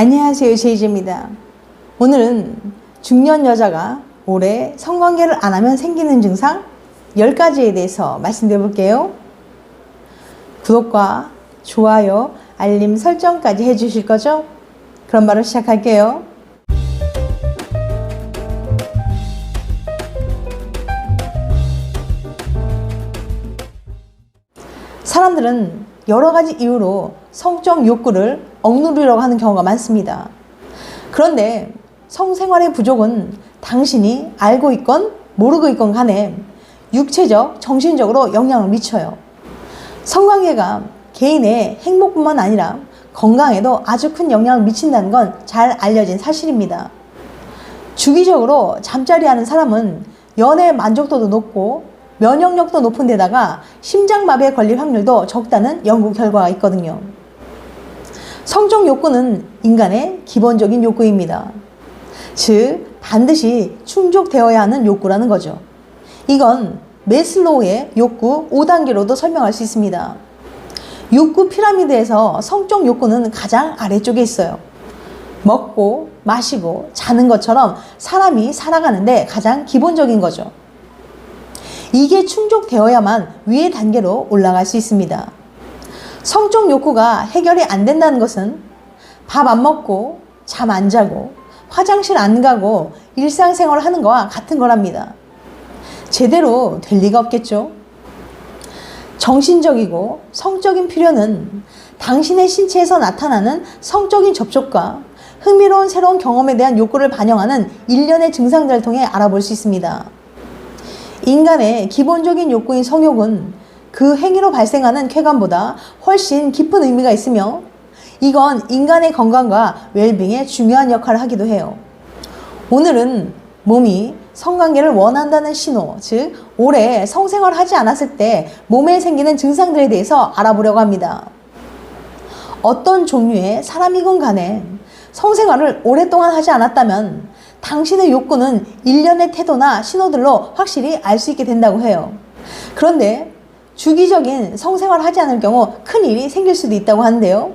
안녕하세요. 제이지입니다. 오늘은 중년 여자가 올해 성관계를 안 하면 생기는 증상 10가지에 대해서 말씀드려 볼게요. 구독과 좋아요, 알림 설정까지 해주실 거죠? 그럼 바로 시작할게요. 사람들은 여러 가지 이유로 성적 욕구를 억누르려고 하는 경우가 많습니다. 그런데 성생활의 부족은 당신이 알고 있건 모르고 있건 간에 육체적, 정신적으로 영향을 미쳐요. 성관계가 개인의 행복뿐만 아니라 건강에도 아주 큰 영향을 미친다는 건 잘 알려진 사실입니다. 주기적으로 잠자리 하는 사람은 연애 만족도도 높고 면역력도 높은 데다가 심장마비에 걸릴 확률도 적다는 연구 결과가 있거든요. 성적 욕구는 인간의 기본적인 욕구입니다. 즉, 반드시 충족되어야 하는 욕구라는 거죠. 이건 메슬로우의 욕구 5단계로도 설명할 수 있습니다. 욕구 피라미드에서 성적 욕구는 가장 아래쪽에 있어요. 먹고, 마시고, 자는 것처럼 사람이 살아가는데 가장 기본적인 거죠. 이게 충족되어야만 위의 단계로 올라갈 수 있습니다. 성적 욕구가 해결이 안 된다는 것은 밥 안 먹고 잠 안 자고 화장실 안 가고 일상생활을 하는 거와 같은 거랍니다. 제대로 될 리가 없겠죠? 정신적이고 성적인 필요는 당신의 신체에서 나타나는 성적인 접촉과 흥미로운 새로운 경험에 대한 욕구를 반영하는 일련의 증상들을 통해 알아볼 수 있습니다. 인간의 기본적인 욕구인 성욕은 그 행위로 발생하는 쾌감보다 훨씬 깊은 의미가 있으며 이건 인간의 건강과 웰빙에 중요한 역할을 하기도 해요. 오늘은 몸이 성관계를 원한다는 신호, 즉 오래 성생활 하지 않았을 때 몸에 생기는 증상들에 대해서 알아보려고 합니다. 어떤 종류의 사람이건 간에 성생활을 오랫동안 하지 않았다면 당신의 욕구는 일련의 태도나 신호들로 확실히 알 수 있게 된다고 해요. 그런데 주기적인 성생활을 하지 않을 경우 큰 일이 생길 수도 있다고 하는데요.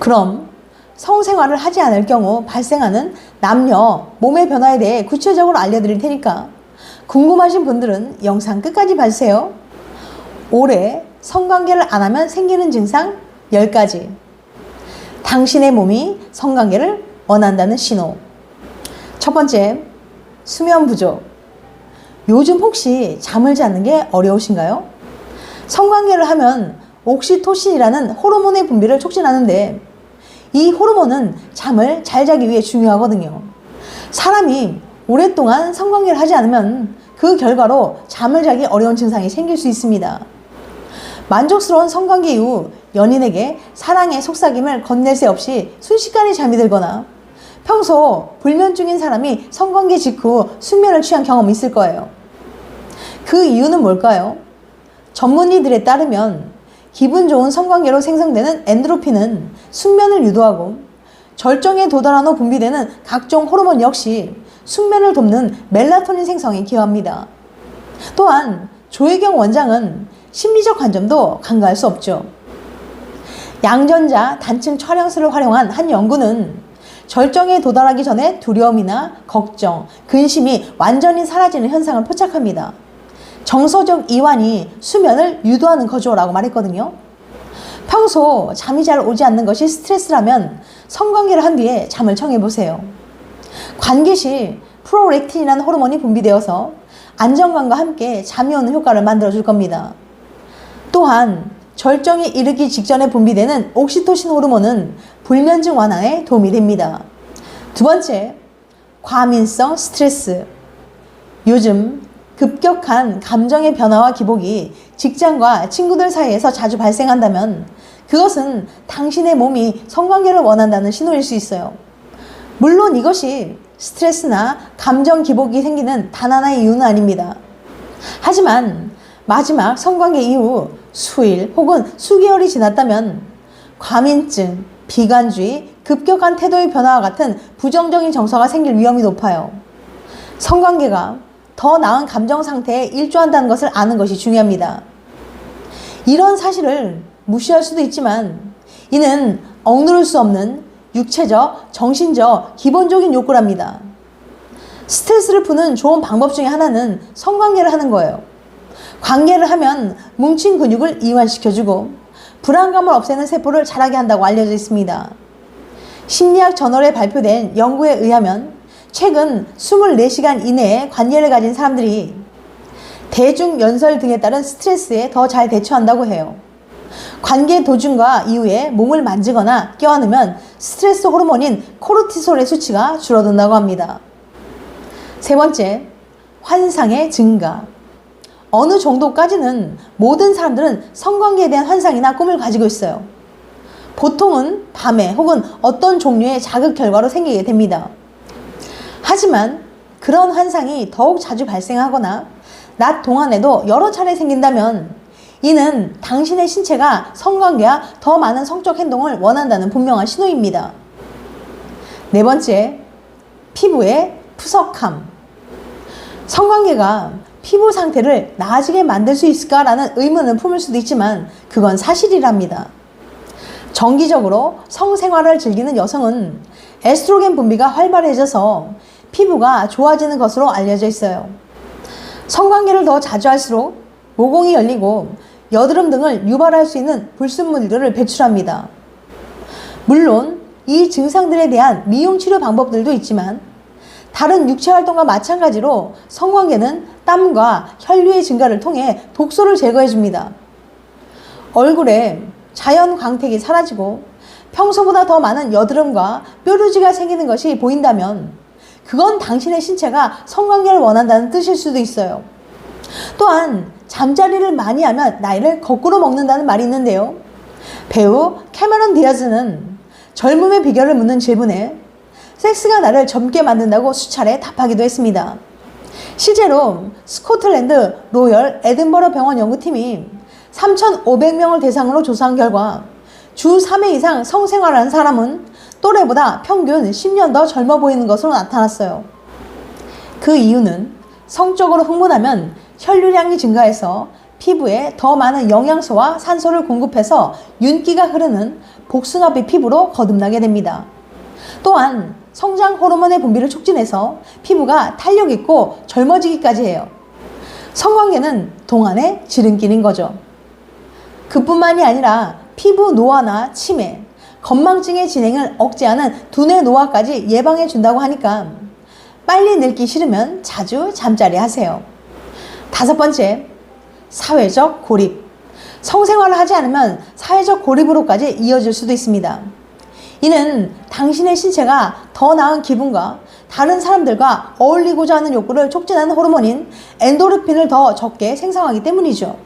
그럼 성생활을 하지 않을 경우 발생하는 남녀 몸의 변화에 대해 구체적으로 알려드릴 테니까 궁금하신 분들은 영상 끝까지 봐주세요. 올해 성관계를 안 하면 생기는 증상 10가지. 당신의 몸이 성관계를 원한다는 신호. 첫 번째, 수면 부족. 요즘 혹시 잠을 자는 게 어려우신가요? 성관계를 하면 옥시토신이라는 호르몬의 분비를 촉진하는데 이 호르몬은 잠을 잘 자기 위해 중요하거든요. 사람이 오랫동안 성관계를 하지 않으면 그 결과로 잠을 자기 어려운 증상이 생길 수 있습니다. 만족스러운 성관계 이후 연인에게 사랑의 속삭임을 건넬 새 없이 순식간에 잠이 들거나 평소 불면 중인 사람이 성관계 직후 숙면을 취한 경험이 있을 거예요. 그 이유는 뭘까요? 전문의들에 따르면 기분 좋은 성관계로 생성되는 엔드로핀은 숙면을 유도하고 절정에 도달한 후 분비되는 각종 호르몬 역시 숙면을 돕는 멜라토닌 생성에 기여합니다. 또한 조혜경 원장은 심리적 관점도 간과할 수 없죠. 양전자 단층 촬영술을 활용한 한 연구는 절정에 도달하기 전에 두려움이나 걱정, 근심이 완전히 사라지는 현상을 포착합니다. 정서적 이완이 수면을 유도하는 거죠라고 말했거든요. 평소 잠이 잘 오지 않는 것이 스트레스라면 성관계를 한 뒤에 잠을 청해 보세요. 관계 시 프로렉틴이라는 호르몬이 분비되어서 안정감과 함께 잠이 오는 효과를 만들어 줄 겁니다. 또한 절정에 이르기 직전에 분비되는 옥시토신 호르몬은 불면증 완화에 도움이 됩니다. 두 번째, 과민성 스트레스. 요즘 급격한 감정의 변화와 기복이 직장과 친구들 사이에서 자주 발생한다면 그것은 당신의 몸이 성관계를 원한다는 신호일 수 있어요. 물론 이것이 스트레스나 감정 기복이 생기는 단 하나의 이유는 아닙니다. 하지만 마지막 성관계 이후 수일 혹은 수개월이 지났다면 과민증, 비관주의, 급격한 태도의 변화와 같은 부정적인 정서가 생길 위험이 높아요. 성관계가 더 나은 감정 상태에 일조한다는 것을 아는 것이 중요합니다. 이런 사실을 무시할 수도 있지만 이는 억누를 수 없는 육체적, 정신적, 기본적인 욕구랍니다. 스트레스를 푸는 좋은 방법 중에 하나는 성관계를 하는 거예요. 관계를 하면 뭉친 근육을 이완시켜주고 불안감을 없애는 세포를 자라게 한다고 알려져 있습니다. 심리학 저널에 발표된 연구에 의하면 최근 24시간 이내에 관계를 가진 사람들이 대중 연설 등에 따른 스트레스에 더 잘 대처한다고 해요. 관계 도중과 이후에 몸을 만지거나 껴안으면 스트레스 호르몬인 코르티솔의 수치가 줄어든다고 합니다. 세 번째, 환상의 증가. 어느 정도까지는 모든 사람들은 성관계에 대한 환상이나 꿈을 가지고 있어요. 보통은 밤에 혹은 어떤 종류의 자극 결과로 생기게 됩니다. 하지만 그런 환상이 더욱 자주 발생하거나 낮 동안에도 여러 차례 생긴다면 이는 당신의 신체가 성관계와 더 많은 성적 행동을 원한다는 분명한 신호입니다. 네 번째, 피부의 푸석함. 성관계가 피부 상태를 나아지게 만들 수 있을까라는 의문을 품을 수도 있지만 그건 사실이랍니다. 정기적으로 성생활을 즐기는 여성은 에스트로겐 분비가 활발해져서 피부가 좋아지는 것으로 알려져 있어요. 성관계를 더 자주 할수록 모공이 열리고 여드름 등을 유발할 수 있는 불순물들을 배출합니다. 물론 이 증상들에 대한 미용 치료 방법들도 있지만 다른 육체 활동과 마찬가지로 성관계는 땀과 혈류의 증가를 통해 독소를 제거해 줍니다. 얼굴에 자연 광택이 사라지고 평소보다 더 많은 여드름과 뾰루지가 생기는 것이 보인다면 그건 당신의 신체가 성관계를 원한다는 뜻일 수도 있어요. 또한 잠자리를 많이 하면 나이를 거꾸로 먹는다는 말이 있는데요. 배우 캐머런 디아즈는 젊음의 비결을 묻는 질문에 섹스가 나를 젊게 만든다고 수차례 답하기도 했습니다. 실제로 스코틀랜드 로열 에든버러 병원 연구팀이 3,500명을 대상으로 조사한 결과 주 3회 이상 성생활을 한 사람은 또래보다 평균 10년 더 젊어 보이는 것으로 나타났어요. 그 이유는 성적으로 흥분하면 혈류량이 증가해서 피부에 더 많은 영양소와 산소를 공급해서 윤기가 흐르는 복숭아빛 피부로 거듭나게 됩니다. 또한 성장 호르몬의 분비를 촉진해서 피부가 탄력 있고 젊어지기까지 해요. 성관계는 동안의 지름길인 거죠. 그뿐만이 아니라 피부 노화나 치매, 건망증의 진행을 억제하는 두뇌 노화까지 예방해 준다고 하니까 빨리 늙기 싫으면 자주 잠자리 하세요. 다섯 번째, 사회적 고립. 성생활을 하지 않으면 사회적 고립으로까지 이어질 수도 있습니다. 이는 당신의 신체가 더 나은 기분과 다른 사람들과 어울리고자 하는 욕구를 촉진하는 호르몬인 엔도르핀을 더 적게 생성하기 때문이죠.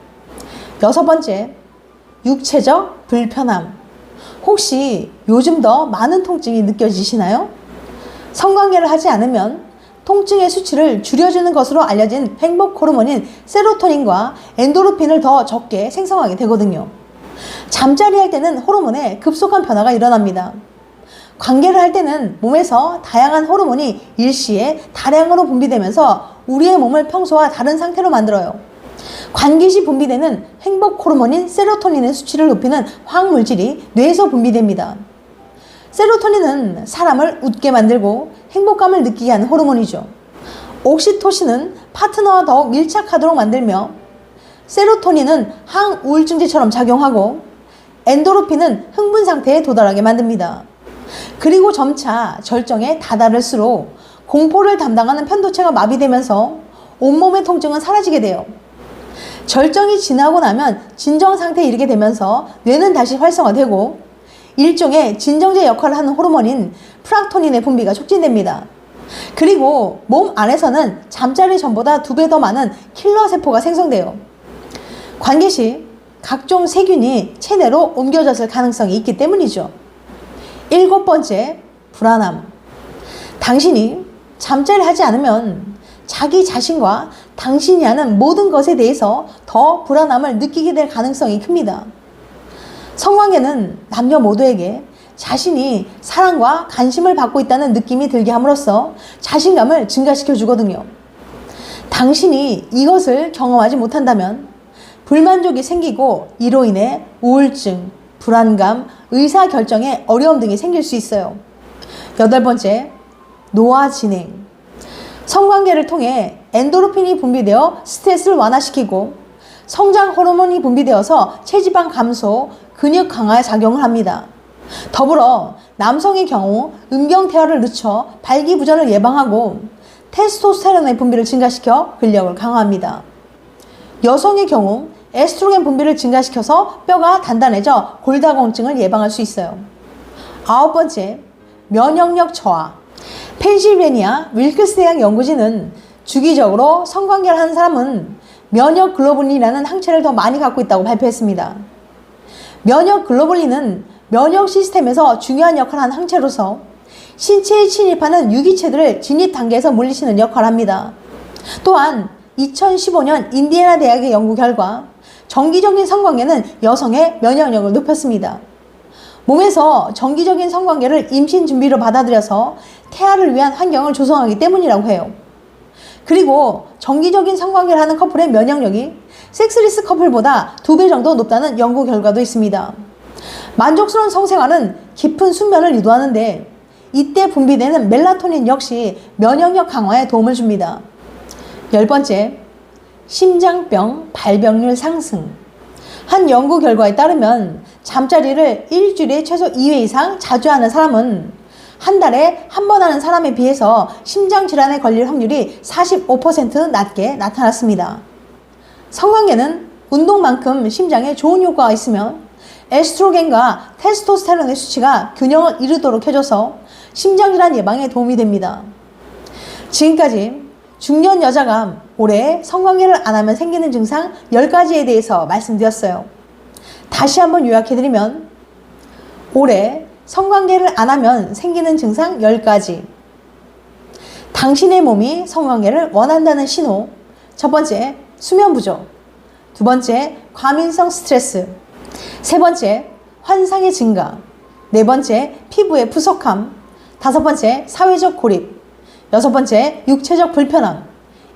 여섯 번째, 육체적 불편함. 혹시 요즘 더 많은 통증이 느껴지시나요? 성관계를 하지 않으면 통증의 수치를 줄여주는 것으로 알려진 행복 호르몬인 세로토닌과 엔도르핀을 더 적게 생성하게 되거든요. 잠자리 할 때는 호르몬에 급속한 변화가 일어납니다. 관계를 할 때는 몸에서 다양한 호르몬이 일시에 다량으로 분비되면서 우리의 몸을 평소와 다른 상태로 만들어요. 관계 시 분비되는 행복 호르몬인 세로토닌의 수치를 높이는 화학물질이 뇌에서 분비됩니다. 세로토닌은 사람을 웃게 만들고 행복감을 느끼게 하는 호르몬이죠. 옥시토신은 파트너와 더욱 밀착하도록 만들며 세로토닌은 항우울증제처럼 작용하고 엔도르핀은 흥분 상태에 도달하게 만듭니다. 그리고 점차 절정에 다다를수록 공포를 담당하는 편도체가 마비되면서 온몸의 통증은 사라지게 돼요. 절정이 지나고 나면 진정 상태에 이르게 되면서 뇌는 다시 활성화되고 일종의 진정제 역할을 하는 호르몬인 프락토닌의 분비가 촉진됩니다. 그리고 몸 안에서는 잠자리 전보다 두 배 더 많은 킬러 세포가 생성돼요. 관계 시 각종 세균이 체내로 옮겨졌을 가능성이 있기 때문이죠. 일곱 번째, 불안함. 당신이 잠자리 하지 않으면 자기 자신과 당신이 하는 모든 것에 대해서 더 불안함을 느끼게 될 가능성이 큽니다. 성관계는 남녀 모두에게 자신이 사랑과 관심을 받고 있다는 느낌이 들게 함으로써 자신감을 증가시켜 주거든요. 당신이 이것을 경험하지 못한다면 불만족이 생기고 이로 인해 우울증, 불안감, 의사 결정에 어려움 등이 생길 수 있어요. 여덟 번째, 노화 진행. 성관계를 통해 엔도르핀이 분비되어 스트레스를 완화시키고 성장 호르몬이 분비되어서 체지방 감소, 근육 강화에 작용을 합니다. 더불어 남성의 경우 음경 태아를 늦춰 발기부전을 예방하고 테스토스테론의 분비를 증가시켜 근력을 강화합니다. 여성의 경우 에스트로겐 분비를 증가시켜서 뼈가 단단해져 골다공증을 예방할 수 있어요. 아홉 번째, 면역력 저하. 펜실베니아 윌크스 대학 연구진은 주기적으로 성관계를 하는 사람은 면역 글로불린이라는 항체를 더 많이 갖고 있다고 발표했습니다. 면역 글로불린은 면역 시스템에서 중요한 역할을 하는 항체로서 신체에 침입하는 유기체들을 진입 단계에서 물리치는 역할을 합니다. 또한 2015년 인디애나 대학의 연구 결과 정기적인 성관계는 여성의 면역력을 높였습니다. 몸에서 정기적인 성관계를 임신 준비로 받아들여서 태아를 위한 환경을 조성하기 때문이라고 해요. 그리고 정기적인 성관계를 하는 커플의 면역력이 섹스리스 커플보다 두 배 정도 높다는 연구 결과도 있습니다. 만족스러운 성생활은 깊은 숙면을 유도하는데 이때 분비되는 멜라토닌 역시 면역력 강화에 도움을 줍니다. 열 번째, 심장병 발병률 상승. 한 연구 결과에 따르면 잠자리를 일주일에 최소 2회 이상 자주 하는 사람은 한 달에 한 번 하는 사람에 비해서 심장질환에 걸릴 확률이 45% 낮게 나타났습니다. 성관계는 운동만큼 심장에 좋은 효과가 있으며 에스트로겐과 테스토스테론의 수치가 균형을 이루도록 해줘서 심장질환 예방에 도움이 됩니다. 지금까지 중년 여자가 올해 성관계를 안 하면 생기는 증상 10가지에 대해서 말씀드렸어요. 다시 한번 요약해드리면 올해 성관계를 안 하면 생기는 증상 10가지. 당신의 몸이 성관계를 원한다는 신호. 첫 번째, 수면 부족. 두 번째, 과민성 스트레스. 세 번째, 환상의 증가. 네 번째, 피부의 푸석함. 다섯 번째, 사회적 고립. 여섯 번째, 육체적 불편함.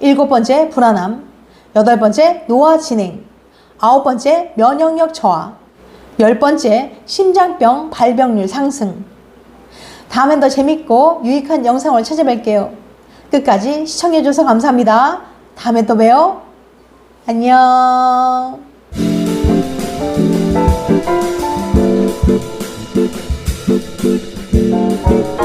일곱 번째, 불안함. 여덟 번째, 노화 진행 아홉 번째, 면역력 저하 열 번째, 심장병 발병률 상승 다음엔 더 재밌고 유익한 영상을 찾아뵐게요. 끝까지 시청해줘서 감사합니다. 다음에 또 봬요. 안녕. Thank